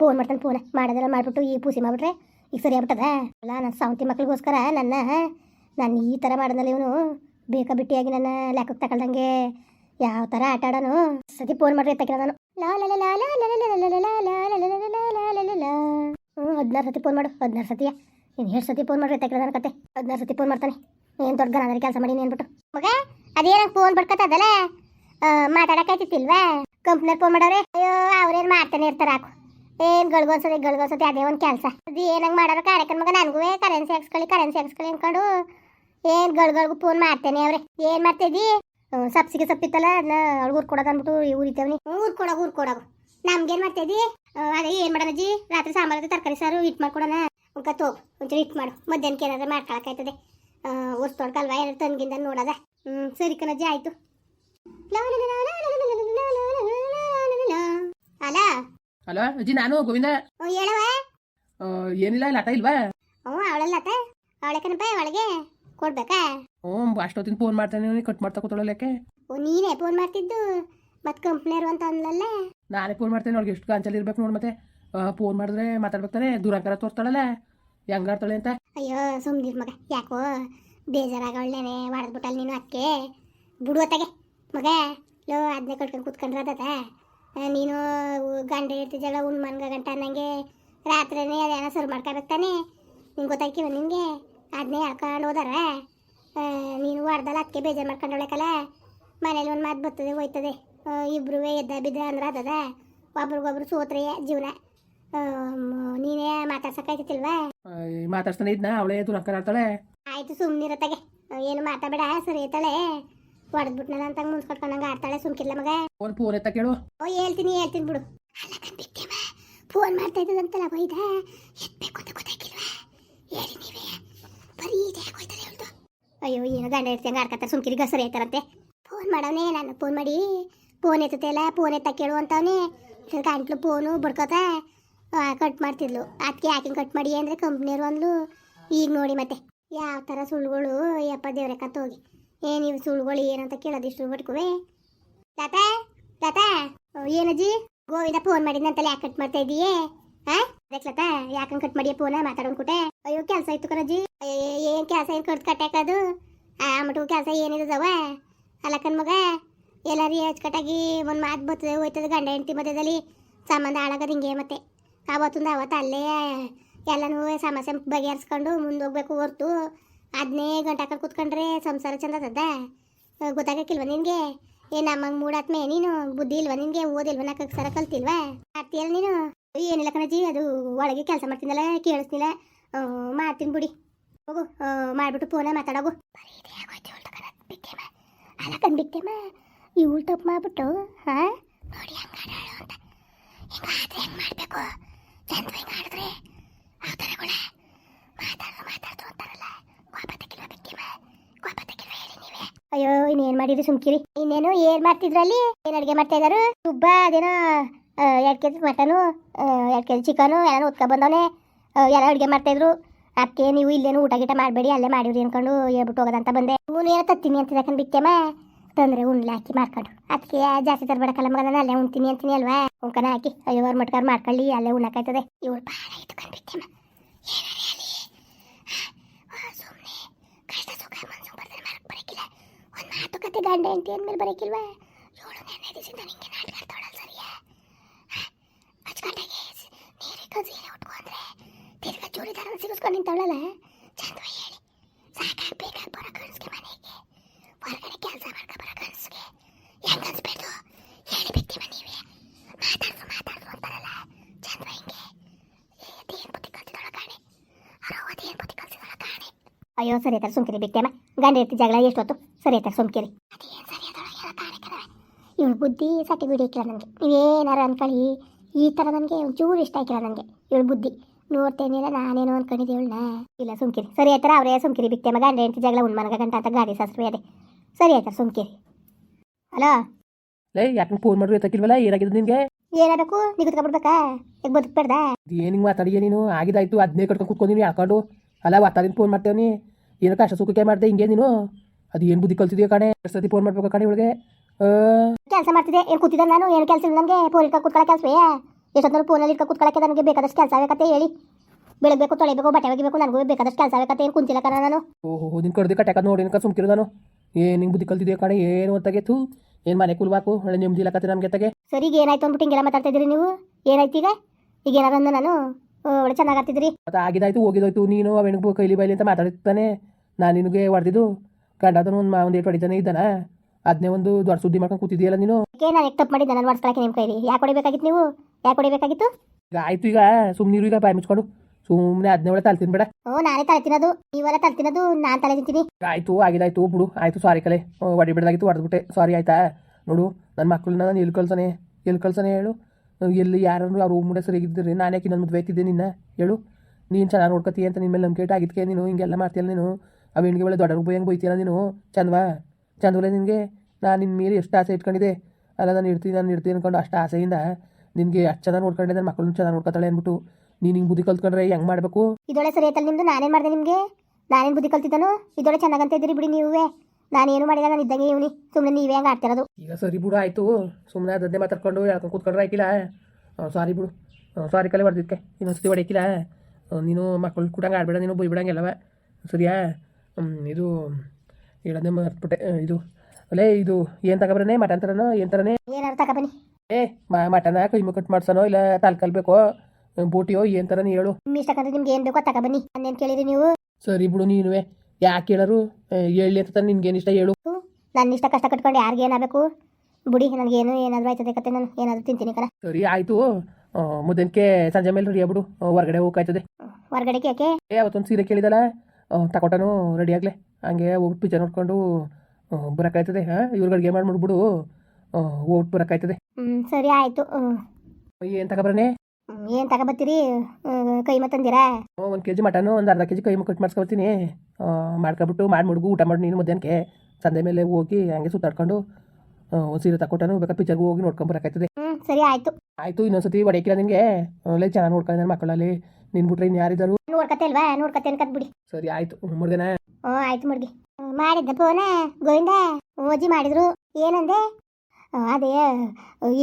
Phone ಮಾಡ್ತಾನೆ phone ಮಾಡೋದೆಲ್ಲ ಮಾಡಿಬಿಟ್ಟು ಈ ಪೂಸಿ ಮಾಡ್ಬಿಟ್ರೆ ಈಗ ಸರಿ ಆಗ್ಬಿಟ್ಟದ ಅಲ್ಲ ನನ್ನ ಸಾವಂತಿ ಮಕ್ಳಿಗೋಸ್ಕರ ನನ್ನ ನಾನು ಈ ಥರ ಮಾಡಿದ್ನಲ್ಲ ಇವನು ಬೇಕಾ ಬಿಟ್ಟಿಯಾಗಿ ನನ್ನ ಲೆಕ್ಕಕ್ಕೆ ತಗೊಳ್ದಂಗೆ ಯಾವ ಥರ ಆಟ ಆಡೋನು ಸತಿ ಫೋನ್ ಮಾಡ್ರಿ ತಗಿಲ್ಲ ನಾನು ಹದಿನಾರು ಸತಿ ಫೋನ್ ಮಾಡು ಹದಿನಾರು ಸತಿಯ ನೀನು ಎಷ್ಟು ಸತಿ ಫೋನ್ ಮಾಡ್ರಿ ತಗಿಲ್ಲ ನಾನು ಕತೆ ಹದಿನಾರು ಸತಿ ಫೋನ್ ಮಾಡ್ತಾನೆ ಏನು ದೊಡ್ಡ ಅದರ ಕೆಲಸ ಮಾಡಿ ನೀನು ಅಂದ್ಬಿಟ್ಟು ಮಗ ಅದೇನಕ್ಕೆ ಫೋನ್ ಬಡ್ಕತ್ತದಲ್ಲ ಮಾತಾಡಕ್ಕಾಯ್ತಿಲ್ವಾ ಕಂಪ್ನಿಯರ್ ಫೋನ್ ಮಾಡೋರೆ ಅಯ್ಯೋ, ಅವ್ರೇನು ಮಾಡ್ತಾನೆ ಇರ್ತಾರೆ ಹಾಕು ಏನ್ ಗಳಿಗೋನ್ಸತಿ ಗಳಿಗೋನ್ಸತಿ ಅದೇ ಒಂದು ಕೆಲಸ. ಅದು ಏನಂಗೆ ಮಾಡೋರು ಮಗ ನನಗೂ ಕರೆನ್ಸಿ ಹಾಕ್ಸ್ಕೊಳ್ಳಿ ಕರೆನ್ಸಿ ಹಾಕ್ಸ್ಕೊಳ್ಳಿ ಅನ್ಕೊಂಡು ಏನ್ ಗಳಿಗಳಿಗೂ ಫೋನ್ ಮಾಡ್ತೇನೆ ಅವ್ರೆ. ಏನ್ ಮಾಡ್ತಿದ್ದಿ ಸಬ್ಸಿಗೆ ಸಪ್ಪಿತ್ತಲ್ಲ ಅದನ್ನ ಅವ್ಳು ಊರ್ ಕೊಡೋದು ಅಂದ್ಬಿಟ್ಟು ಉರಿತೇವನಿ ಊರ್ ಕೊಡೋಗು ಊರ್ ಕೊಡೋಗು ನಮ್ಗೇನ್ ಮಾಡ್ತಿದ್ದಿ ಅದೇ ಏನ್ ಮಾಡೋಣ ಅಜ್ಜಿ? ರಾತ್ರಿ ಸಾಂಬಾರು ತರಕಾರಿ ಸಾರು ಹಿಟ್ ಮಾಡ್ಕೊಡೋಣ. ಉಂಕ ತೋ ಒಂಚೂರು ಹಿಟ್ ಮಾಡು. ಮಧ್ಯಾಹ್ನಕ್ಕೆ ಏನಾದ್ರು ಮಾಡ್ಕೊಳಕಾಯ್ತದೆ ಉರ್ಸ್ ತೊಡ್ಕಲ್ವಾ ಏನಾದ್ರು ತಂಗಿಂದ ನೋಡೋದ? ಹ್ಮ್, ಸರಿ ಕಣಜ್ಜಿ, ಆಯ್ತು. ಅಲ್ಲ ಅಲ್ಲ ಅಜ್ಜಿ ನಾನು ಗೋವಿಂದ. ಹೇಳವ ಆ, ಏನಿಲ್ಲ ಲಟ ಇಲ್ವಾ? ಹ್ಞೂ ಅವಳಲ್ಲತ್ತ ಅವಳಕನಪ್ಪ ಅವಳಿಗೆ ಕೊಡ್ಬೇಕಾ? ಹ್ಞೂ ಅಷ್ಟೊತ್ತಿನ ಫೋನ್ ಮಾಡ್ತಾನೆ ಕಟ್ ಮಾಡ್ತಾ ಕೂತಾಳಕ್ಕೆ ಓ ನೀನೇ ಫೋನ್ ಮಾಡ್ತಿದ್ದು ಮತ್ತೆ ಕಂಪ್ನಿಯರು ಅಂತ ಅಂದ್ಲಲ್ಲ. ನಾನೇ ಫೋನ್ ಮಾಡ್ತೇನೆ ಅವ್ಳಿಗೆ ಎಷ್ಟು ಗಾಂಚಲ್ಲಿ ಇರ್ಬೇಕು ನೋಡಿ ಮತ್ತೆ. ಫೋನ್ ಮಾಡಿದ್ರೆ ಮಾತಾಡ್ಬೇಕಾನೆ ದೂರಂಕರ ತೋರ್ತಾಳಲ್ಲ ಹೆಂಗಾಡ್ತಾಳೆ ಅಂತ. ಅಯ್ಯೋ ಸುಮ್ನಿರ್ ಮಗ ಯಾಕೋ ಬೇಜಾರಾಗವಳೇನೆ ಹೊಡೆದ್ಬಿಟ್ಟಲ್ ನೀನು ಅದಕ್ಕೆ ಬಿಡುವತ್ತಾಗೆ ಮಗ ಲೋ ಅದನ್ನೇ ಕಟ್ಕೊಂಡು ಕೂತ್ಕೊಂಡ್ರೆ ಅದದ? ನೀನು ಗಂಡ ಇರ್ತಿದ್ದಲ್ಲ ಉಣ್ ಮನ್ಗ ಗಂಟ ಅನ್ನಂಗೆ ರಾತ್ರಿನೇ ಅದೇನೋ ಸುರು ಮಾಡ್ಕೋಬೇಕು ತಾನೆ? ನಿಂಗೆ ಗೊತ್ತಾಯ್ಕಿವ ನಿನಗೆ ಅದನ್ನೇ ಹೇಳ್ಕೊಂಡು ಹೋದಾರ? ನೀನು ಹೊಡ್ದಲ್ಲ ಅದಕ್ಕೆ ಬೇಜಾರು ಮಾಡ್ಕೊಂಡೊಳಕಲ್ಲ ಮನೇಲಿ ಒಂದು ಮಾತು ಬರ್ತದೆ ಹೋಯ್ತದೆ. ಇಬ್ಬರು ಎದ್ದ ಬಿದ್ದ ಅಂದ್ರೆ ಅದದ? ಒಬ್ರಿಗೊಬ್ರು ಸೋತ್ರೆ ಜೀವನ. ನೀನೇ ಮಾತಾಡ್ಸಕ್ಕಾಯ್ತಿಲ್ವಾ ಮಾತಾಡ್ಸ್ತಾನೆ ಮಾತಾಡ್ತಾನೆ ಇದ್ನ ಅವಳೇ ದೂರಂಕರ ಆಡ್ತಾಳೆ. ಆಯ್ತು ಸುಮ್ಮನಿರತ್ತಾಗೆ ಏನು ಮಾತಾಡಬೇಡ ಸರಿ ಐತಾಳೆ ಹೊಡೆದ್ಬಿಟ್ನಲ್ಲ ಅಂತ ಮುಂದ್ ಕಟ್ಕೊಂಡಂಗೆ ಆಡ್ತಾಳೆ ಸುಮ್ಕಿಲ್ಲ ಮಗ. ಫೋನ್ ಫೋನ್ ಎತ್ತ ಕೇಳು. ಓ ಹೇಳ್ತೀನಿ ಹೇಳ್ತೀನಿ ಬಿಡು. ಅಲ್ಲ ಕಂಡಿದ್ದೇವ ಫೋನ್ ಮಾಡ್ತಾ ಇದ್ದದಂತಲ್ಲ ಬೈದ ಎತ್ಬೇಕು ಅಂತ ಗೊತ್ತಾಗಿಲ್ವಾ ಹೇಳಿ ನೀವೇ. ಬರೀ ಇದೆ ಹೋಯ್ತಾರೆ ಹೇಳ್ದು. ಅಯ್ಯೋ ಏನೋ ಗಂಡ ಇರ್ತಿಯಂಗೆ ಆಡ್ಕತ್ತಾರೆ ಸುಮ್ಕಿರಿ ಗಸರಿ ಆಯ್ತಾರಂತೆ ಫೋನ್ ಮಾಡವನೇ ನಾನು ಫೋನ್ ಮಾಡಿ. ಫೋನ್ ಎತ್ತಲ್ಲ ಫೋನ್ ಎತ್ತ ಕೇಳು ಅಂತವನೇ. ಗಂಟ್ಲು ಫೋನು ಬಡ್ಕೋತ. ಕಟ್ ಮಾಡ್ತಿದ್ಲು. ಅದಕ್ಕೆ ಯಾಕೆ ಕಟ್ ಮಾಡಿ ಅಂದ್ರೆ ಕಂಪ್ನಿಯವರು ಅಂದ್ಲು. ಈಗ ನೋಡಿ ಮತ್ತೆ. ಯಾವ ಥರ ಸುಳ್ಳುಗಳು. ಯಪ್ಪ ದೇವ್ರೆ ಕತ್ತ ಹೋಗಿ ಏನು ಇವು ಸುಳ್ಳುಗಳು ಏನಂತ ಕೇಳೋದಿಷ್ಟು ಬಟ್ಕುವೆ ತಾತ ತಾತ ಏನಜ್ಜಿ? ಗೋವಿಂದ ಫೋನ್ ಮಾಡಿದ್ನಂತಲ್ಲ, ಯಾಕೆ ಕಟ್ ಮಾಡ್ತಾ ಇದೀಯೇ? ಹಾ ಲತಾ ಯಾಕಂಗ್ ಕಟ್ ಮಾಡಿಯ ಫೋನ ಮಾತಾಡೋನ್ ಕೊಟ್ಟೆ ಅಯ್ಯೋ, ಕೆಲಸ ಇತ್ತು ಅಯ್ಯೋ ಏನ್ ಕೆಲಸ, ಏನ್ ಕಟ್ ಕಟ್ಟಾಕದು ಆ ಮಟು ಕೆಲಸ ಏನಿದವ ಅಲ್ಲ ಕಣ್ ಮಗ, ಎಲ್ಲಾರಿ ಅಚ್ಚುಕಟ್ಟಾಗಿ ಒಂದು ಮಾತು ಬರ್ತದೆ ಹೋಯ್ತದ ಗಂಡ ಹೆಂಡತಿ ಮಧ್ಯದಲ್ಲಿ? ಸಂಬಂಧ ಹಾಳಾಗೋದು ಹಿಂಗೆ ಮತ್ತೆ. ಆವತ್ತಿಂದ ಅವತ್ತು ಅಲ್ಲೇ ಎಲ್ಲನೂ ಸಮಸ್ಯೆ ಬಗೆಹರಿಸ್ಕೊಂಡು ಮುಂದೋಗ್ಬೇಕು ಹೊರ್ತು. ಅದನ್ನೇ ಗಂಟಾಕ ಕೂತ್ಕೊಂಡ್ರೆ ಸಂಸಾರ ಚಂದ ಅದ ಗೊತ್ತಾಗಕ್ಕಿಲ್ವ ನಿನಗೆ? ಏ, ನಮ್ಮಂಗೆ ಮೂಡಾತ್ಮೆ, ನೀನು ಬುದ್ಧಿ ಇಲ್ವಾ ನಿನಗೆ? ಓದಿಲ್ವ ನಾಕ ಸರ ಕಲ್ತಿಲ್ವಾ? ಆಗ್ತೀಯಲ್ಲ ನೀನು? ಏನಿಲ್ಲ ಕಣಜಿ ಅದು ಒಳಗೆ ಕೆಲಸ ಮಾಡ್ತೀನಲ್ಲ, ಕೇಳಿಸ್ತಿಲ್ಲ. ಮಾಡ್ತೀನಿ ಬಿಡಿ. ಹೋಗು ಮಾಡಿಬಿಟ್ಟು ಫೋನ ಮಾತಾಡೋಗು. ಅಲ್ಲ ಇವಳು ತಪ್ಪು ಮಾಡ್ಬಿಟ್ಟು ಹಾ? ನೋಡಿ ಅಂತ. ಮಾಡ್ಬೇಕು? ಚಂದ ಹಿಂಗಾಡಿದ್ರೆ ಆ ಅಯ್ಯೋ, ಇನ್ನೇನ್ ಮಾಡಿದ್ರಿ ಸುಮ್ಕಿರಿ. ಇನ್ನೇನು ಏನ್ ಮಾಡ್ತಿದ್ರಲ್ಲಿ? ಏನ್ ಅಡ್ಗೆ ಮಾಡ್ತಾ ಇದಾರು? ಸುಬ್ಬ ಅದೇನೋ ಎರಡ್ ಕೆಜಿ ಮಟನು ಎರಡು ಕೆ ಜಿ ಚಿಕನು ಎಲ್ಲ ಉತ್ಕೊ ಬಂದವನೆ ಎಲ್ಲ ಅಡುಗೆ ಮಾಡ್ತಾಯಿದ್ರು ಅದಕ್ಕೆ ನೀವು ಇಲ್ಲೇನು ಊಟ ಗೀಟ ಮಾಡಬೇಡಿ, ಅಲ್ಲೇ ಮಾಡಿವ್ರಿ ಅನ್ಕೊಂಡು ಹೇಳ್ಬಿಟ್ಟು ಹೋಗೋದಂತ ಬಂದೆ. ಹೂನು ಏನೋ ತತ್ತೀನಿ ಅಂತ ಯಾಕಂದ್ ಬಿಟ್ಟೆಮ್ಮ. ತಂದ್ರೆ ಉಣ್ಲೆ ಹಾಕಿ ಮಾಡ್ಕೊಂಡು. ಅದಕ್ಕೆ ಜಾಸ್ತಿ ತರಬೇಡಕ್ಕಲ್ಲ ಮಗ ನಾನು ಅಲ್ಲೇ ಉಣ್ತೀನಿ ಅಂತೀನಿ ಅಲ್ವಾ? ಉಂಕನ ಹಾಕಿ, ಅಯ್ಯೋ, ಅವ್ರ ಮಟ್ಕಾರ ಮಾಡ್ಕೊಳ್ಳಿ, ಅಲ್ಲೇ ಉಣ್ಣಕ್ಕಾಯ್ತದೆ. ಇವ್ರು ಭಾಳ ಇಟ್ಕೊಂಡು ಬಿಟ್ಟೆಮ್ಮ. ಒಂದು ಮಾತುಕತೆ ಗಂಡ ಹೆಂಡತಿ ಅಂದಮೇಲೆ ಬರೋಕ್ಕಿಲ್ವಾ ಏಳು ನೆನ್ನೆ ದಿವಸದಿಂದ ನಿಂಗೆ ನಾಟಕ ಆಡ್ತಾವಳಲ್ಲ ಸರಿಯಾ? ಅಚ್ಚುಕಟ್ಟಾಗಿ ನೀರಿಗೆ ಸೀರೆ ಉಟ್ಕೊ ಅಂದ್ರೆ ತಿರ್ಗಾ ಚೂಡಿದಾರ ಸಿಗಿಸ್ಕೊಂಡು ನಿಂತವಳಲ್ಲ ಚಂದ ಹೇಳಿ. ಸಾಕಾಗಿ ಬೇಕಾಗಿ ಬರೋ ಕನಸ್ಗೆ ಮನೆಗೆ ಹೊರಗಡೆ ಕೆಲಸ ಮಾಡ್ಕೊ ಬರೋ ಕನಸ್ಗೆ ಹೆಂಗೆ ಅನ್ಸ್ಬೇಕು? ಹೇಳಿ ಬಿಟ್ಟಿವ ನೀವೇ. ಮಾತಾಡ್ಸು ಮಾತಾಡ್ಸು ಅಂತಾರಲ್ಲ. ಚಂದ ಹಿಂಗೆ. ಅದೇನು ಬುದ್ಧಿ ಕಲ್ಸಿದಳ ಕಾಣಿ? ಅರೋ ಅದೇನು ಬುದ್ಧಿ ಕಲ್ಸಿದಳ ಕಾಣಿ? ಅಯ್ಯೋ, ಸರಿ ತರ ಸುಮ್ಕಿರಿ ಬಿಟ್ಟೆಮ್ಮ ಗಂಡ ಇರ್ತಿ ಜಗಳ ಎಷ್ಟು ಹೊತ್ತು ಸರಿ ತರ ಸುಮ್ಕಿರಿ. ಕಣವೆ ಇವಳು ಬುದ್ಧಿ ಸತಿ ಬಿಡಿಕ್ಕಿಲ್ಲ ನನಗೆ ನೀವೇನಾರು ಅನ್ಕೊಳ್ಳಿ. ಈ ಥರ ನನಗೆ ಒಂಚೂರು ಇಷ್ಟ ಆಯ್ಕಿಲ್ಲ ನನಗೆ ಇವಳು ಬುದ್ಧಿ. ನೋಡ್ತೇನೆ ನಾನೇನೋ ಅನ್ಕೊಂಡಿದ್ದೆ ಇವಳನ್ನ. ಇಲ್ಲ ಸುಮ್ಕಿರಿ. ಸರಿ ಆಯ್ತಾರ ಅವರೇ ಸುಮ್ಕಿರಿ. ಬಿಟ್ಟೆ ಮಗ ಗಂಡ ಹೆಂಡತಿ ಜಗಳ ಉಣ್ಮನಗ ಗಂಟ ಅಂತ ಗಾಡಿ ಶಾಸ್ತ್ರ ಅದೇ. ಸರಿ ಆಯ್ತಾರ ಸುಮ್ಕಿರಿ. ಅಲೋ? ಲೇ ಯಾಕೆ ಫೋನ್ ಮಾಡ್ರಿ ತಕ್ಕಿಲ್ವಲ್ಲ ಏನಾಗಿದೆ ನಿನಗೆ? ಏನಾಗಬೇಕು? ನಿಗುತ್ಕೊಬಿಡ್ಬೇಕಾ ಈಗ ಬದುಕ್ಬೇಡ್ದ ಏನು ಮಾತಾಡಿಯ ನೀನು? ಆಗಿದಾಯ್ತು ಅದನ್ನೇ ಕಟ್ಕೊಂಡು ಕೂತ್ಕೊಂಡಿನಿ ಹಾಕೊಂಡು ಅಲ್ಲ ಒತ್ತಾದಿನ ಫೋನ್ ಮಾಡ್ತೇವೆ ನೀ ಏನಕ್ಕೆ ಕಷ್ಟ ಸುಖಕ್ಕೆ ಮಾಡ್ದೆ? ಹಿಂಗೆ ನೀನು? ಅದು ಏನು ಬುದ್ಧಿ ಕಲ್ತಿದ್ಯಾ ಕಣೆ? ಎಷ್ಟು ಸತಿ ಫೋನ್ ಮಾಡ್ಬೇಕು ಕಣೆ ಇವಳಿಗೆ? ಕೆಲಸ ಮಾಡ್ತಿದ್ದೆ. ಏನು ಕೂತಿದ್ದೆ ನಾನು? ಏನು ಕೆಲಸ ಇಲ್ಲ ನನಗೆ? ಫೋನ್ ಇಟ್ಕೊಂಡು ಕೂತ್ಕೊಳ್ಳೋ ಕೆಲಸವೇ? ಎಷ್ಟೊತ್ತು ಫೋನಲ್ಲಿ ಇಟ್ಕೊಂಡು ಕೂತ್ಕೊಳ್ಳಕ್ಕೆ ನನಗೆ ಬೇಕಾದಷ್ಟು ಕೆಲಸ ಆಗತ್ತೆ ಹೇಳಿ. ಬೆಳಗ್ಬೇಕು ತೊಳಿಬೇಕು ಬಟ್ಟೆ ಒಗಿಬೇಕು ನನಗೂ ಬೇಕಾದಷ್ಟು ಕೆಲಸ ಆಗತ್ತೆ ಏನು ಕುಂತಿಲ್ಲ ಕಣ ನಾನು? ಓಹೋ ನಿನ್ ಕಡ್ದು ಕಟ್ಟಾಕದ್ ನೋಡಿ ನಿನ್ಕ ಸುಮ್ಕಿರು ನಾನು. ಏನು ನಿಂಗೆ ಬುದ್ಧಿ ಕಲ್ತಿದ್ಯಾ ಕಣೆ? ಏನು ಅಂತಾಗೆತ್ತು ಏನು ಮನೆ ಕುಲ್ವಾಕು ಒಳ್ಳೆ ನೆಮ್ಮದಿ ಕತೆ ನಮ್ಗೆ ತಗೆ ಸರಿ ಈಗ ಏನಾಯ್ತು ಅಂದ್ಬಿಟ್ಟು ಹಿಂಗೆಲ್ಲ ಮಾತಾಡ್ತಾ ಇದ್ದೀರಿ ನೀವು? ಏನಾಯ್ತು ಈಗ? ಈಗ ಏನಾರ ಅಂದ ನಾನು? ಒಳ್ಳೆ ಚೆನ್ನಾಗಿ ಆಗ್ತಿದ್ರಿ ಮತ್ತೆ ಆಗಿದಾಯ್ತು ಹೋಗಿದಾಯ್ತು. ನೀನು ಅವೆಣ್ಗೆ ಕೈಲಿ ಬೈಲಿ ಅಂತ ಮಾತಾಡ್ತಾನೆ ನಾನು ನಿನಗೆ ಹೊಡೆದಿದ್ದು. ಗಂಡದನು ಒಂದು ಮಾ ಒಂದು ಏಟು ಹೊಡಿತಾನೆ ಇದ್ದಾನ. ಅದನ್ನೇ ಒಂದು ದೊಡ್ಡ ಸುದ್ದಿ ಮಾಡ್ಕೊಂಡು ಕೂತಿದ್ದೀಯಲ್ಲ ನೀನು? ಯಾಕೆ ನಾನು ಮಾಡಿದ್ದೆ ನಾನು ಮಾಡಿಸ್ಕೊಳಕ್ಕೆ ನಿಮ್ಮ ಕೈಲಿ. ಯಾಕೆ ಹೊಡಿಬೇಕಾಗಿತ್ತು ನೀವು? ಯಾಕೆ ಹೊಡಿಬೇಕಾಗಿತ್ತು? ಈಗ ಆಯ್ತು ಈಗ ಸುಮ್ಮನಿರು ಈಗ ಬಾಯಿ ಮುಚ್ಕೊಂಡು. ಸುಮ್ಮನೆ ಅದನ್ನೇ ಒಳ್ಳೆ ತಲೆ ತಿನ್ಬೇಡ. ಓ ನಾನೇ ತಲೆ ತಿನ್ನೋದು. ನೀವೆಲ್ಲ ತಲೆ ತಿನ್ನೋದು ನಾನು ತಲೆ ತಿಂತೀನಿ. ಆಯ್ತು ಆಗಿದಾಯ್ತು ಬಿಡು. ಆಯ್ತು ಸಾರಿ ಕಲೆ. ಹೊಡಿಬಿಡ್ದಾಗಿತ್ತು ಹೊಡೆದ್ಬಿಟ್ಟೆ ಸಾರಿ ಆಯ್ತಾ? ನೋಡು ನನ್ನ ಮಕ್ಕಳನ್ನ ನಾನು ಎಲ್ಲಿ ಕಳ್ಸನೆ? ಎಲ್ಲಿ ಕಳ್ಸನೆ ಹೇಳು? ಎಲ್ಲಿ ಯಾರು ಅವ್ರು ಮುಂದೆ ಸರಿಗಿದ್ದರೆ ನಾನು ಯಾಕೆ ಇನ್ನೊಂದು ಮದುವೆ ಐತಿದ್ದೆ ನಿನ್ನ? ಹೇಳು. ನೀನು ಚೆನ್ನಾಗಿ ನೋಡ್ಕೊತೀಯ ಅಂತ ನಿನ್ನ ಮೇಲೆ ನಂಬಿಕೆ ಇಟ್ಟು ಆಗಿದ್ಕೆ ನೀನು ಹಿಂಗೆಲ್ಲ ಮಾಡ್ತೀಯಲ್ಲ ನೀನು? ಅವು ಹೆಣ್ಗೆ ಒಳ್ಳೆ ದೊಡ್ಡ ರೂಪಾಯಿ ಹೆಂಗೆ ಬೈತೀಯ ನೀನು? ಚಂದವಾ? ಚಂದವಲ್ಲ ನಿನಗೆ? ನಾನು ನಿನ್ನ ಮೇಲೆ ಎಷ್ಟು ಆಸೆ ಇಟ್ಕೊಂಡಿದ್ದೆ. ಅಲ್ಲ ನಾನು ಇರ್ತೀನಿ ನಾನು ಇರ್ತೀನಿ ಅಂದ್ಕೊಂಡು ಅಷ್ಟು ಆಸೆಯಿಂದ ನಿನಗೆ ಅಷ್ಟು ಚೆನ್ನಾಗಿ ನೋಡ್ಕೊಂಡೆ ನನ್ನ ಮಕ್ಕಳನ್ನು ಚೆನ್ನಾಗಿ ನೋಡ್ಕೊತಾಳೆ ಅಂದ್ಬಿಟ್ಟು ನೀನು ಹಿಂಗೆ ಬುದ್ಧಿ ಕಲ್ತ್ಕೊಂಡ್ರೆ ಹೆಂಗೆ ಮಾಡಬೇಕು? ಇದೊಳೆ ಸರಿ ಆಯ್ತಲ್ಲ ನಿಮ್ದು? ನಾನೇನು ಮಾಡಿದೆ ನಿಮಗೆ? ನಾನೇನು ಬುದ್ಧಿ ಕಲ್ತಿದ್ದನು? ಇದೊಳೆ ಚೆನ್ನಾಗಂತ ಇದ್ದೀರಿ ಬಿಡಿ ನೀವೇ. ನಾನೇನು ಮಾಡಿಲ್ಲ ನಾನು ಇದ್ದಂಗೆ ಇವನಿ. ಸುಮ್ಮನೆ ನೀವೇ ಹಂಗೆ ಆಡ್ತಿರೋದು. ಈಗ ಸರಿ ಬಿಡು ಆಯಿತು. ಸುಮ್ಮನೆ ಅದನ್ನೇ ಮಾತಾಡ್ಕೊಂಡು ಹೇಳ್ಕೊಂಡು ಕೂತ್ಕೊಂಡ್ರೆ ಆಯ್ಕಿಲ್ಲ. ಸಾರಿ ಬಿಡು. ಸಾರಿ ಕಲೆ ಬರ್ದಿದ್ದೆ ಇನ್ನೊಂದು ಸತಿ ಹೊಡೆಯಕ್ಕಿಲ್ಲ ನೀನು ಮಕ್ಕಳು ಕೂಡಂಗೆ ಆಡ್ಬೇಡ ನೀನು ಬೈಬಿಡಂಗೆಲ್ಲವ ಸರಿಯಾ? ಇದು ಹೇಳೋದೇ ಮರ್ತ್ಬಿಟ್ಟೆ. ಇದು ಅಲ್ಲೇ ಇದು ಏನು ತಗೊಬ್ರನೇ ಮಟನ್ ಥರನೋ ಏನು ಥರನೇ ಏನಾರು ತಗೊಬನ್ನಿ. ಏ ಮಟನ ಕೈ ಕಟ್ ಮಾಡ್ಸನೋ ಇಲ್ಲ ತಲ್ಕಲ್ ಬೇಕೋ ಬೂಟಿಯೋ ಏನು ಥರನೇ ಹೇಳು. ನಿಮ್ಮ ಇಷ್ಟಕ್ಕಂದ್ರೆ ನಿಮ್ಗೆ ಏನು ಬೇಕೋ ತಗೊಬನ್ನಿ. ಅಂದೇನು ಕೇಳಿರಿ ನೀವು? ಸರಿ ಬಿಡು ನೀನುವೆ. ಯಾಕೆ ಹೇಳರು? ಹೇಳಿ ಅಂತ ನಿನ್ಗೇನು ಇಷ್ಟ ಹೇಳು. ನನ್ನ ಇಷ್ಟ ಕಷ್ಟ ಕಟ್ಕೊಂಡು ಯಾರಿಗೆ ಏನಾಗಬೇಕು ಬುಡಿ ನನಗೇನು ಏನಾದರೂ ಆಯ್ತದೆ ಕತೆ ನಾನು. ಏನಾದರೂ ತಿಂತೀನಿ ಕಣ. ಸರಿ ಆಯಿತು. ಮುದ್ದನ್ಕೆ ಸಂಜೆ ಮೇಲೆ ರೆಡಿ ಆಗ್ಬಿಡು. ಹೊರಗಡೆ ಹೋಗಾಯ್ತದೆ ಹೊರಗಡೆ ಯಾಕೆ ಏ ಅವತ್ತೊಂದು ಸೀರೆ ಕೇಳಿದಲ್ಲ? ತಗೊಟನು ರೆಡಿ ಆಗಲೇ. ಹಂಗೆ ಹೋಗ್ಬಿಟ್ಟು ಪಿಜ್ಜಾ ನೋಡ್ಕೊಂಡು ಬರೋಕ್ಕಾಯ್ತದೆ. ಹಾಂ ಇವ್ರುಗಳಿಗೆ ಏನು ಮಾಡಿ ಮಾಡ್ಬಿಡು. ಹೋಗ್ಬಿಟ್ಟು ಬರೋಕ್ಕಾಯ್ತದೆ. ಹ್ಞೂ ಸರಿ ಆಯಿತು. ಏನು ತಗೊಬ್ರನೆ? ಏನು ತಗೊಬತ್ತೀರಿ? ಕೈ ಮತ್ತಂದಿರಾ ಒಂದು ಕೆ ಜಿ ಮಟನು ಒಂದು ಅರ್ಧ ಕೆ ಜಿ ಕೈ ಕಟ್ ಮಾಡ್ಸ್ಕೊಳ್ತೀನಿ ಮಾಡ್ಕೊಬಿಟ್ಟು ಮಾಡಿ ಮುಡ್ಗು ಊಟ ಮಾಡಿ ನೀನು ಮಧ್ಯಾಹ್ನಕ್ಕೆ. ಸಂದೆ ಮೇಲೆ ಹೋಗಿ ಹಂಗೆ ಸುತ್ತಾಡ್ಕೊಂಡು ಒಂದು ಸೀರೆ ತಗೊಟನು ಬೇಕಾ ಪಿಚ್ಚರ್ಗೆ ಹೋಗಿ ನೋಡ್ಕೊಂಡು ಬರಕ್ಕಾಯ್ತದೆ. ಹ್ಞೂ ಸರಿ ಆಯಿತು. ಆಯಿತು ಇನ್ನೊಂದ್ಸತಿ ಹೊಡೆಯಕ್ಕಿಲ್ಲ ನಿಮಗೆ ಒಳ್ಳೆ ಚೆನ್ನಾಗಿ ನೋಡ್ಕೊಂಡು ನನ್ನ ಮಕ್ಕಳಲ್ಲಿ. ನಿನ್ನ ಬಿಟ್ರೆ ಇನ್ ಯಾರಿದ್ದಾರು ನೋಡ್ಕತ್ತೆ ಅಲ್ವಾ? ನೋಡ್ಕತ್ತೆ ಅನ್ಕತ್ ಸರಿ ಆಯ್ತು. ಮುಡ್ಗನ ಓ ಆಯ್ತು ಮುಡ್ಗಿ ಮಾಡಿದ್ದ ಫೋನ ಗೋವಿಂದ? ಓಜಿ ಮಾಡಿದ್ರು. ಏನಂದೆ? ಅದೇ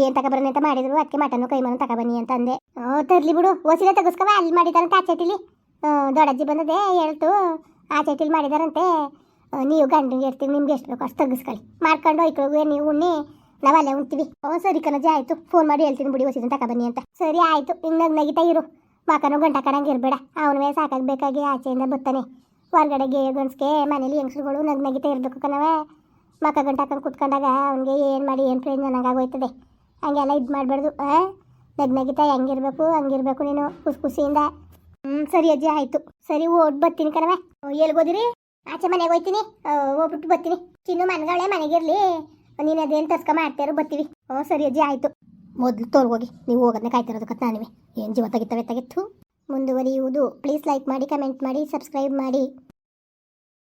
ಏನು ತಗೊಬರ್ನಿ ಅಂತ ಮಾಡಿದ್ರು. ಅದಕ್ಕೆ ಕೈ ಕೈಮನ್ನು ತಗೊಬನ್ನಿ ಅಂತ ಅಂದೆ. ತರ್ಲಿ ಬಿಡು. ಓಸಿಲೆ ತಗಸ್ಕವ ಅಲ್ಲಿ ಮಾಡಿದಾರಂತೆ ಆ ಚಟಿಲಿ ದೊಡ್ಡಜ್ಜಿ ಬಂದದೆ ಹೇಳ್ತು ಆ ಚಟಿಲಿ ಮಾಡಿದಾರಂತೆ. ನೀವು ಗಂಡಿಗೆ ಇರ್ತೀವಿ ನಿಮ್ಗೆ ಎಷ್ಟು ಬೇಕು ಅಷ್ಟು ತಗಸ್ಕೊಳ್ಳಿ ಮಾಡ್ಕೊಂಡು ಐಕ್ಳಿಗೆ ನೀವು ಉಣ್ಣಿ ನಾವಲ್ಲೇ ಉಣ್ತೀವಿ. ಸರಿ ಕಣಜ್ಜಿ ಆಯ್ತು. ಫೋನ್ ಮಾಡಿ ಹೇಳ್ತೀನಿ ಬಿಡಿ ಓಸಿದ ತಗೊಬನ್ನಿ ಅಂತ. ಸರಿ ಆಯ್ತು. ಹಿಂಗೆ ನಗ್ ನಗಿತಾ ಇರು. ಮಕನು ಗಂಟ ಕಣಂಗೆ ಇರಬೇಡ. ಅವನವೇ ಸಾಕಾಗಬೇಕಾಗಿ ಆಚೆಯಿಂದ ಬರ್ತಾನೆ ಹೊರಗಡೆಗೆ ಗಂಡ್ಸ್ಗೆ ಮನೇಲಿ ಹೆಂಗಸ್ರುಗಳು ನಗ್ ನಗಿತಾ ಇರಬೇಕು ಕಣವೆ ಮಕ ಗಂಟ ಹಾಕೊಂಡು ಕುತ್ಕೊಂಡಾಗ ಅವ್ನಿಗೆ ಏನು ಮಾಡಿ ಏನು ಪ್ರಯೋಜನ ಆಗೋಯ್ತದೆ. ಹಂಗೆಲ್ಲ ಇದು ಮಾಡಬಾರ್ದು. ನಗ್ ನಗಿತಾ ಹೆಂಗಿರ್ಬೇಕು, ಹಂಗಿರ್ಬೇಕು ನೀನು ಖುಷಿ ಖುಷಿಯಿಂದ ಹ್ಞೂ ಸರಿ ಅಜ್ಜಿ, ಆಯಿತು. ಸರಿ, ಓಡ್ ಬರ್ತೀನಿ ಕಣವೆ ಎಲ್ಗೋದಿರಿ? ಆಚೆ ಮನೆಗೆ ಹೋಯ್ತೀನಿ. ಹೋಗ್ಬಿಟ್ಟು ಬರ್ತೀನಿ ಚಿನ್ನು ಮನೆಗಳೇ ಮನೆಗಿರ್ಲಿ ನೀನು ಅದೇನು ತಸ್ಕ ಮಾಡ್ತಾರೋ ಬರ್ತೀವಿ ಹ್ಞೂ ಸರಿ ಅಜ್ಜಿ, ಆಯಿತು. ಮೊದಲು ತೋರ್ಗೋಗಿ ನೀವು ಹೋಗೋದನ್ನ ಕಾಯ್ತಿರೋದಕ್ಕೆ ನಾನುವೆ ಏನು ಜೀವ ತೆಗಿತವೆ ತೆಗೆತು? ಮುಂದುವರಿಯುವುದು. ಪ್ಲೀಸ್ ಲೈಕ್ ಮಾಡಿ ಕಮೆಂಟ್ ಮಾಡಿ ಸಬ್ಸ್ಕ್ರೈಬ್ ಮಾಡಿ.